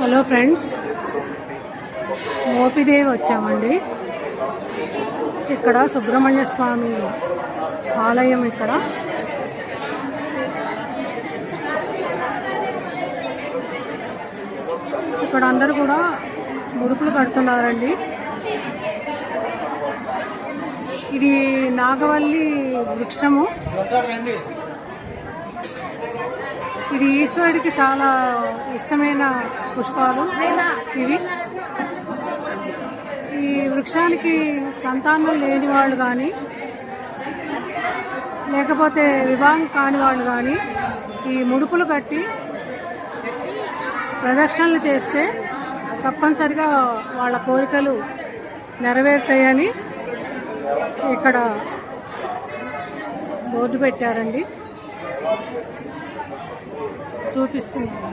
Hello friends. Mopidevi వచ్చామండి. ఇక్కడ సుబ్రహ్మణ్య స్వామి ఆలయం ఇక్కడ. ఇక్కడ అందరూ కూడా ముడుపులు కడుతున్నారండి. ఇది నాగవల్లి వృక్షము. ఇది ఈశ్వరుడికి చాలా ఇష్టమైన పుష్పాలు. ఇవి. ఈ వృక్షానికి సంతానం లేని వాళ్ళు కానీ లేకపోతే వివాహం కాని వాళ్ళు కానీ ఈ ముడుపులు కట్టి ప్రదక్షిణలు చేస్తే తప్పనిసరిగా వాళ్ళ కోరికలు నెరవేరుతాయని ఇక్కడ బోర్డు పెట్టారండి. చూపిస్తున్నాను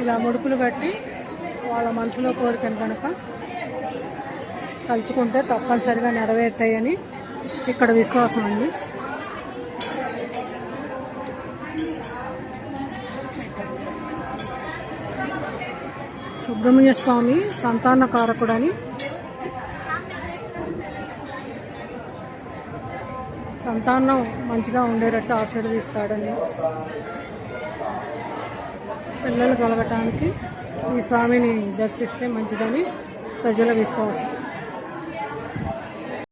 ఇలా ముడుపులు కట్టి వాళ్ళ మనసులో కోరికను కనుక తలుచుకుంటే తప్పనిసరిగా నెరవేరుతాయని ఇక్కడ విశ్వాసం అండి సుబ్రహ్మణ్య స్వామి సంతాన కారకుడని సంతానం మంచిగా ఉండేటట్టు ఆశీర్వదిస్తాడని పిల్లలు కలగటానికి ఈ స్వామిని దర్శిస్తే మంచిదని ప్రజల విశ్వాసం.